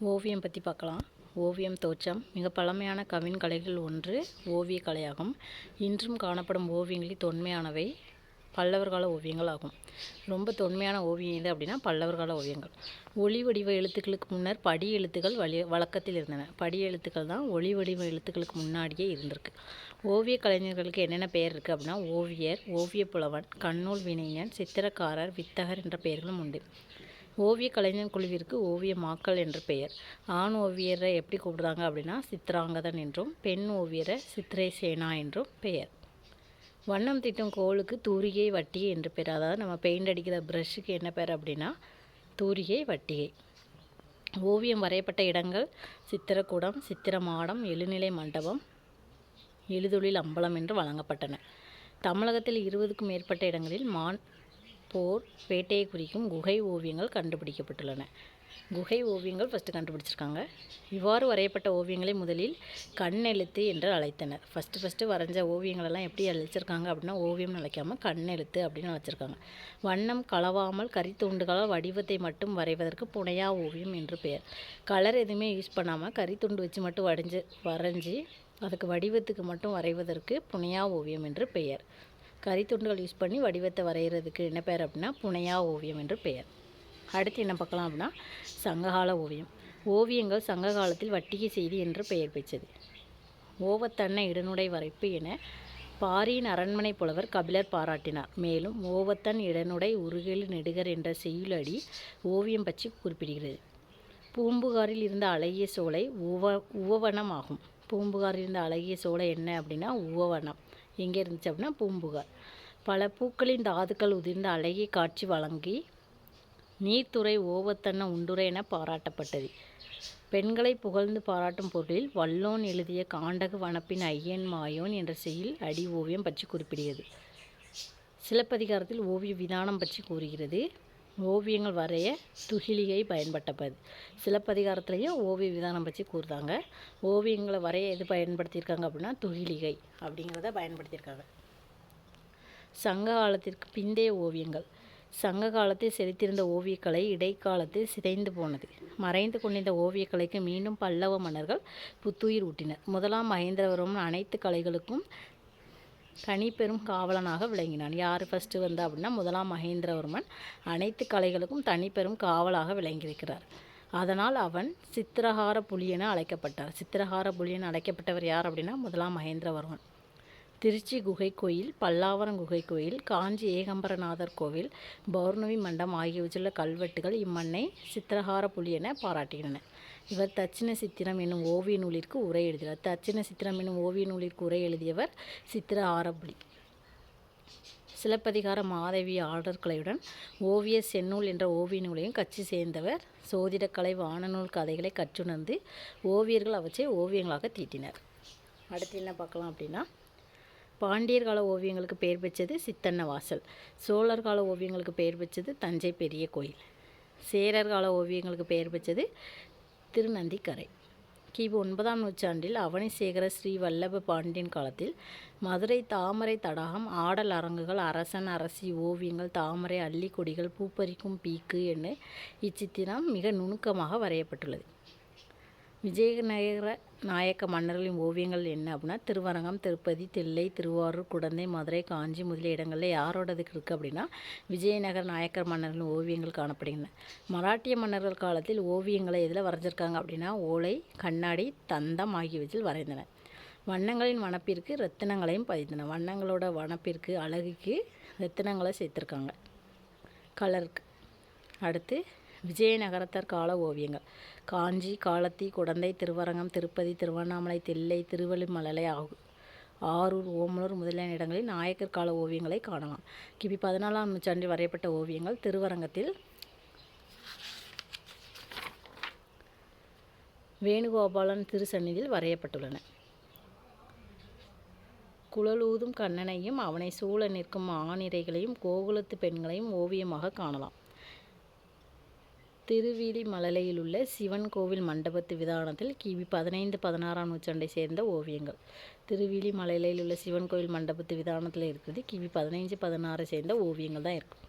ஓவியம் பற்றி பார்க்கலாம். ஓவியம் தோற்றம் மிக பழமையான கவின் கலைகள் ஒன்று ஓவியக் கலையாகும். இன்றும் காணப்படும் ஓவியங்களில் தொன்மையானவை பல்லவர் கால ஓவியங்கள் ஆகும். ரொம்ப தொன்மையான ஓவியம் எது அப்படின்னா பல்லவர் கால ஓவியங்கள். ஒளி வடிவ எழுத்துக்களுக்கு முன்னர் படி எழுத்துக்கள் வழி வழக்கத்தில் இருந்தன. படி எழுத்துக்கள் தான் ஒளி வடிவ எழுத்துக்களுக்கு முன்னாடியே இருந்திருக்கு. ஓவிய கலைஞர்களுக்கு என்னென்ன பெயர் இருக்குது அப்படின்னா ஓவியர் ஓவியப் புலவன் கண்ணூல் வினைஞன் சித்திரக்காரர் வித்தகர் என்ற பெயர்களும் உண்டு. ஓவிய கலைஞர் குழுவிற்கு ஓவியமாக்கல் என்று பெயர். ஆண் ஓவியரை எப்படி கூப்பிடுறாங்க அப்படின்னா சித்ராங்கதன் என்றும் பெண் ஓவியரை சித்திரை சேனா என்றும் பெயர். வண்ணம் தீட்டும் கோலுக்கு தூரிகை வட்டிகை என்று பெயர். அதாவது நம்ம பெயிண்ட் அடிக்கிற ப்ரஷ்ஷுக்கு என்ன பேர் அப்படின்னா தூரிகை வட்டிகை. ஓவியம் வரையப்பட்ட இடங்கள் சித்திரக்கூடம் சித்திரமாடம் எழுநிலை மண்டபம் எழுதொழில் அம்பலம் என்று வழங்கப்பட்டன. தமிழகத்தில் இருபதுக்கும் மேற்பட்ட இடங்களில் மான் போர் வேட்டையை குறிக்கும் குகை ஓவியங்கள் கண்டுபிடிக்கப்பட்டுள்ளன. குகை ஓவியங்கள் ஃபஸ்ட்டு கண்டுபிடிச்சிருக்காங்க. இவ்வாறு வரையப்பட்ட ஓவியங்களை முதலில் கண்ணெழுத்து என்று அழைத்தனர். ஃபஸ்ட்டு ஃபஸ்ட்டு வரைஞ்ச ஓவியங்களெல்லாம் எப்படி அழைச்சிருக்காங்க அப்படின்னா ஓவியம்னு அழைக்காமல் கண்ணெழுத்து அப்படின்னு அழைச்சிருக்காங்க வண்ணம் கலவாமல் கரித்துண்டுகளால் வடிவத்தை மட்டும் வரைவதற்கு புனையா ஓவியம் என்று பெயர். கலர் எதுவுமே யூஸ் பண்ணாமல் கரித்துண்டு வச்சு மட்டும் வடிஞ்சு வரைஞ்சி அதுக்கு வடிவத்துக்கு மட்டும் வரைவதற்கு புனையா ஓவியம் என்று பெயர். கரித்துண்டுகள் யூஸ் பண்ணி வடிவத்தை வரைகிறதுக்கு என்ன பெயர் அப்படின்னா புனையா ஓவியம் என்று பெயர். அடுத்து என்ன பார்க்கலாம் அப்படின்னா சங்ககால ஓவியம். ஓவியங்கள் சங்க காலத்தில் வட்டிகை செய்தி என்று பெயர் பெற்றது. ஓவத்தன்ன இடனுடை வரைப்பு என பாரியின் அரண்மனை புலவர் கபிலர் பாராட்டினார். மேலும் ஓவத்தன் இடனுடை உருகெழு நெடுகர் என்ற செய்யுளடி ஓவியம் பற்றி குறிப்பிடுகிறது. பூம்புகாரில் இருந்த அழகிய சோலை உவ உவவனம் ஆகும் பூம்புகாரில் இருந்த அழகிய சோலை என்ன அப்படின்னா உவவனம். எங்கே இருந்துச்சு அப்படின்னா பூம்புகார் பல பூக்களின் தாதுக்கள் உதிர்ந்த அழகிய காட்சி வழங்கி நீர்த்துறை ஓவத்தன்ன உண்டுரை என பாராட்டப்பட்டது. பெண்களை புகழ்ந்து பாராட்டும் பொருளில் வல்லோன் எழுதிய காண்டக வனப்பின் ஐயன் மாயோன் என்ற செயல் அடி ஓவியம் பற்றி குறிப்பிடுகிறது. சிலப்பதிகாரத்தில் ஓவிய விதானம் பற்றி கூறுகிறது. ஓவியங்கள் வரைய துகிலிகை பயன்பட்டது சிலப்பதிகாரத்துலேயும் ஓவிய விதானம் பற்றி கூறுதாங்க ஓவியங்களை வரைய எது பயன்படுத்தியிருக்காங்க அப்படின்னா துகிலிகை அப்படிங்கிறத பயன்படுத்தியிருக்காங்க. சங்க காலத்திற்கு பிந்தைய ஓவியங்கள். சங்க காலத்தில் செலுத்தியிருந்த ஓவியக்கலை இடைக்காலத்தில் சிதைந்து போனது. மறைந்து கொண்டிருந்த ஓவியக்கலைக்கு மீண்டும் பல்லவ மன்னர்கள் புத்துயிர் ஊட்டினர். முதலாம் மகேந்திரவர்மன் அனைத்து கலைகளுக்கும் தனிப்பெரும் காவலனாக விளங்கினான். யார் ஃபஸ்ட்டு வந்தா அப்படின்னா முதலாம் மகேந்திரவர்மன். அனைத்து கலைகளுக்கும் தனிப்பெரும் காவலாக விளங்கியிருக்கிறார். அதனால் அவன் சித்திரஹார புலி என அழைக்கப்பட்டார். சித்திரஹார புலி என அழைக்கப்பட்டவர் யார் அப்படின்னா முதலாம் மகேந்திரவர்மன். திருச்சி குகை கோயில் பல்லாவரம் குகை கோயில் காஞ்சி ஏகம்பரநாதர் கோவில் பௌர்ணமி மண்டம் ஆகியவற்றில் கல்வெட்டுகள் இம்மண்ணை சித்திரஹார புலி என பாராட்டுகின்றன இவர் தட்சிண சித்திரம் என்னும் ஓவிய நூலிற்கு உரை எழுதினார். தட்சிண சித்திரம் என்னும் ஓவிய நூலிற்கு உரை எழுதியவர் சித்திர ஆரப்புலி சிலப்பதிகார மாதவி ஆடற்கலையுடன் ஓவிய செந்நூல் என்ற ஓவிய நூலையும் கட்சி சேர்ந்தவர். சோதிடக்கலை வானநூல் கதைகளை கற்றுணர்ந்து ஓவியர்கள் அவற்றை ஓவியங்களாக தீட்டினர். அடுத்து என்ன பார்க்கலாம் அப்படின்னா பாண்டியர் கால ஓவியங்களுக்கு பெயர் பெற்றது சித்தன்ன வாசல். சோழர் கால ஓவியங்களுக்கு பெயர் பெற்றது தஞ்சை பெரிய கோயில். சேரர் கால ஓவியங்களுக்கு பெயர் பெற்றது திருநந்திக்கரை. கிபி ஒன்பதாம் நூற்றாண்டில் அவனிசேகர ஸ்ரீ வல்லப பாண்டியன் காலத்தில் மதுரை தாமரை தடாகம் ஆடல் அரங்குகள் அரசன் அரசி ஓவியங்கள் தாமரை அள்ளிக்கொடிகள் பூப்பறிக்கும் பீக்கு என இச்சித்திரம் மிக நுணுக்கமாக வரையப்பட்டுள்ளது. விஜயநகர நாயக்க மன்னர்களின் ஓவியங்கள் என்ன அப்படின்னா திருவரங்கம் திருப்பதி தில்லை திருவாரூர் குடந்தை மதுரை காஞ்சி முதலிய இடங்களில் யாரோடது இருக்குது அப்படின்னா விஜயநகர நாயக்கர் மன்னர்களின் ஓவியங்கள் காணப்படுகின்றன. மராட்டிய மன்னர்கள் காலத்தில் ஓவியங்களை எதில் வரைஞ்சிருக்காங்க அப்படின்னா ஓலை கண்ணாடி தந்தம் ஆகியவற்றில் வரைந்தனர். வண்ணங்களின் வனப்பிற்கு ரத்தினங்களையும் பதித்தன வண்ணங்களோட வனப்பிற்கு அழகுக்கு ரத்தினங்களை சேர்த்துருக்காங்க. கலருக்கு அடுத்து விஜயநகரத்தர் கால ஓவியங்கள். காஞ்சி காலத்தி குடந்தை திருவரங்கம் திருப்பதி திருவண்ணாமலை தில்லை திருவள்ளிமலை ஆகும் ஆரூர் ஓமலூர் முதலியான இடங்களில் நாயக்கர் கால ஓவியங்களை காணலாம். கிபி பதினாலாம் நூற்றாண்டில் வரையப்பட்ட ஓவியங்கள் திருவரங்கத்தில் வேணுகோபாலன் திருசந்நிதியில் வரையப்பட்டுள்ளன. குழலூதும் கண்ணனையும் அவனை சூழ நிற்கும் ஆணிரைகளையும் கோகுலத்து பெண்களையும் ஓவியமாக காணலாம். திருவிழிமலையில் உள்ள சிவன் கோவில் மண்டபத்து விதானத்தில் கிபி பதினைந்து பதினாறாம் நூற்றாண்டை சேர்ந்த ஓவியங்கள். திருவிழிமலையில் உள்ள சிவன் கோவில் மண்டபத்து விதானத்தில் இருக்கிறது கிபி பதினைஞ்சு பதினாறை சேர்ந்த ஓவியங்கள் தான் இருக்குது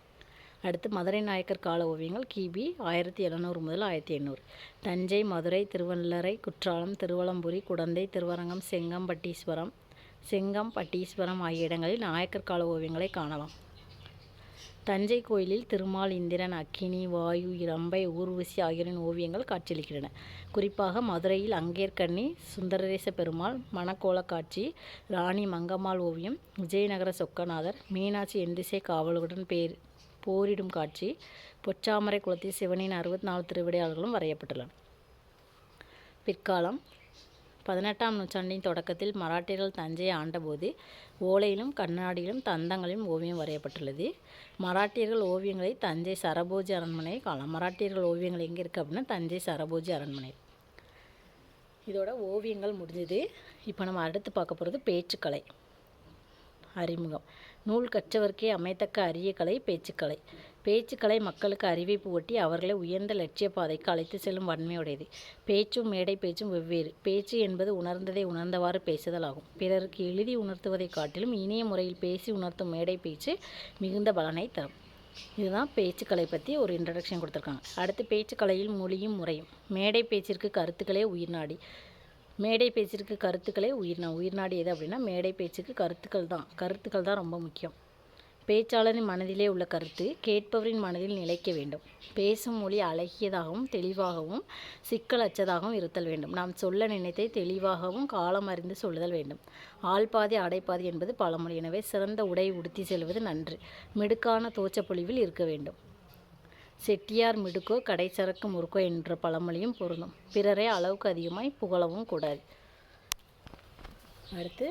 அடுத்து மதுரை நாயக்கர் கால ஓவியங்கள் கிபி ஆயிரத்தி எழுநூறு முதல் ஆயிரத்தி எண்ணூறு. தஞ்சை மதுரை திருவள்ளரை குற்றாலம் திருவலம்புரி குடந்தை திருவரங்கம் செங்கம்பட்டீஸ்வரம் செங்கம்பட்டீஸ்வரம் ஆகிய இடங்களில் நாயக்கர் கால ஓவியங்களை காணலாம். தஞ்சை கோயிலில் திருமால் இந்திரன் அக்கினி வாயு இரம்பை ஊர்வசி ஆகியோரின் ஓவியங்கள் காட்சியளிக்கின்றன. குறிப்பாக மதுரையில் அங்கேற்கண்ணி சுந்தரேச பெருமாள் மணக்கோல காட்சி ராணி மங்கம்மாள் ஓவியம் விஜயநகர சொக்கநாதர் மீனாட்சி எந்திசை காவலுடன் பேர் போரிடும் காட்சி பொச்சாமரை குளத்தில் சிவனின் அறுபத்தி நாலு திருவிடையாளர்களும் வரையப்பட்டுள்ளன. பிற்காலம் பதினெட்டாம் நூற்றாண்டின் தொடக்கத்தில் மராட்டியர்கள் தஞ்சையை ஆண்டபோது ஓலையிலும் கண்ணாடியிலும் தந்தங்களிலும் ஓவியம் வரையப்பட்டுள்ளது. மராட்டியர்கள் ஓவியங்களை தஞ்சை சரபோஜி அரண்மனையை காணலாம் மராட்டியர்கள் ஓவியங்கள் எங்கே இருக்குது அப்படின்னா தஞ்சை சரபோஜி அரண்மனை. இதோட ஓவியங்கள் முடிஞ்சது. இப்போ நம்ம அடுத்து பார்க்க போகிறது பேச்சுக்கலை. அறிமுகம். நூல் கற்றவர்க்கே அமைத்தக்க அரிய கலை பேச்சுக்கலை. பேச்சுக்கலை மக்களுக்கு அறிவிப்பு ஒட்டி அவர்களை உயர்ந்த லட்சிய பாதைக்கு அழைத்து செல்லும் வன்மையுடையது. பேச்சும் மேடை பேச்சும் வெவ்வேறு. பேச்சு என்பது உணர்ந்ததை உணர்ந்தவாறு பேசுதல் ஆகும். பிறருக்கு எழுதி உணர்த்துவதைக் காட்டிலும் இனிய முறையில் பேசி உணர்த்தும் மேடை பேச்சு மிகுந்த பலனை தரும். இதுதான் பேச்சுக்கலை பற்றி ஒரு இன்ட்ரடக்ஷன் கொடுத்துருக்காங்க. அடுத்து பேச்சுக்கலையில் மொழியும் முறையும். மேடை பேச்சிற்கு கருத்துக்களே உயிர்நாடி மேடை பேச்சிற்கு கருத்துக்களே உயிர்நா உயிர்நாடி எது அப்படின்னா மேடை பேச்சுக்கு கருத்துக்கள் தான். கருத்துக்கள் தான் ரொம்ப முக்கியம். பேச்சாளரின் மனதிலே உள்ள கருத்து கேட்பவரின் மனதில் நிலைக்க வேண்டும். பேசும் மொழி அழகியதாகவும் தெளிவாகவும் சிக்கலற்றதாகவும் இருத்தல் வேண்டும். நாம் சொல்ல நினைத்தை தெளிவாகவும் காலம் அறிந்து சொல்லுதல் வேண்டும். ஆள்பாதி அடைப்பாதி என்பது பழமொழி. எனவே சிறந்த உடை உடுத்தி செல்வது நன்று. மிடுக்கான தோச்சப்பொழிவில் இருக்க வேண்டும். செட்டியார் மிடுக்கோ கடைச்சரக்கு முறுக்கோ என்ற பழமொழியும் பொருந்தும். பிறரை அளவுக்கு அதிகமாய் புகழவும் கூடாது. அடுத்து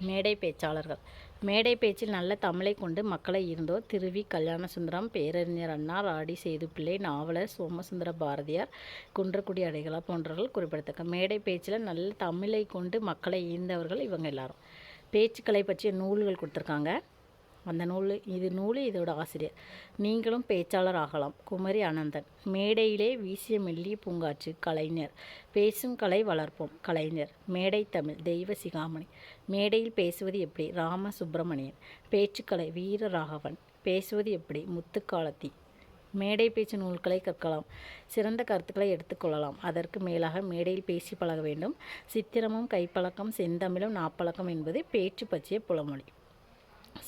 மேடை பேச்சாளர்கள். மேடை பேச்சில் நல்ல தமிழை கொண்டு மக்களை ஈர்ந்தோர் திருவி கல்யாணசுந்தரம் பேரறிஞர் அண்ணா ராடி சேதுப்பிள்ளை நாவலர் சோமசுந்தர பாரதியார் குன்றக்குடி அடைகளா போன்றவர்கள் குறிப்பிடத்தக்க. மேடை பேச்சில் நல்ல தமிழை கொண்டு மக்களை ஈர்ந்தவர்கள் இவங்க எல்லாரும். பேச்சுக்களை பற்றிய நூல்கள் கொடுத்துருக்காங்க. அந்த நூல் இது நூல் இதோட ஆசிரியர். நீங்களும் பேச்சாளர் ஆகலாம் குமரி அனந்தன். மேடையிலே வீசிய மெல்லிய பூங்காற்று. கலைஞர். பேசும் கலை வளர்ப்போம். கலைஞர். மேடை தமிழ். தெய்வ சிகாமணி. மேடையில் பேசுவது எப்படி? ராம சுப்பிரமணியன் பேச்சுக்கலை வீர ராகவன் பேசுவது எப்படி? முத்துக்காலத்தி. மேடை பேச்சு நூல்களை கற்கலாம். சிறந்த கருத்துக்களை எடுத்துக்கொள்ளலாம் அதற்கு மேலாக மேடையில் பேசி பழக வேண்டும். சித்திரமும் கைப்பழக்கம் செந்தமிழும் நாப்பழக்கம் என்பது பேச்சு பற்றிய புலமொழி.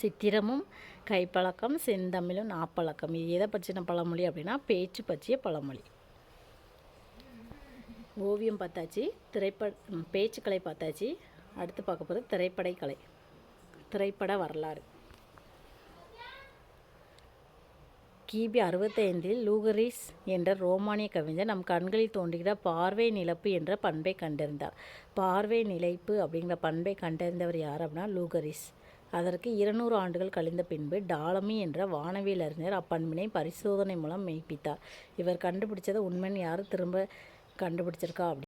சித்திரமும் கைப்பழக்கம் செந்தமிழும் நாப்பழக்கம். இது எதை பற்றின பழமொழி அப்படின்னா பேச்சு பற்றிய பழமொழி. ஓவியம் பார்த்தாச்சு திரைப்பட பேச்சுக்கலை பார்த்தாச்சு. அடுத்து பார்க்க போகிறது திரைப்படக்கலை. திரைப்பட வரலாறு. கிபி அறுபத்தைந்தில் லூகரிஸ் என்ற ரோமானிய கவிஞர் நம் கண்களில் தோன்றுகிற பார்வை நிலப்பு என்ற பண்பை கண்டறிந்தார். பார்வை நிலைப்பு அப்படிங்கிற பண்பை கண்டறிந்தவர் யார் அப்படின்னா லூகரிஸ். அதற்கு இருநூறு ஆண்டுகள் கழிந்த பின்பு டாலமி என்ற வானவியல் அறிஞர் அப்பண்பினை பரிசோதனை மூலம் மெய்ப்பித்தார். இவர் கண்டுபிடிச்சதை உண்மைன்னு யாரும் திரும்ப கண்டுபிடிச்சிருக்கா அப்படி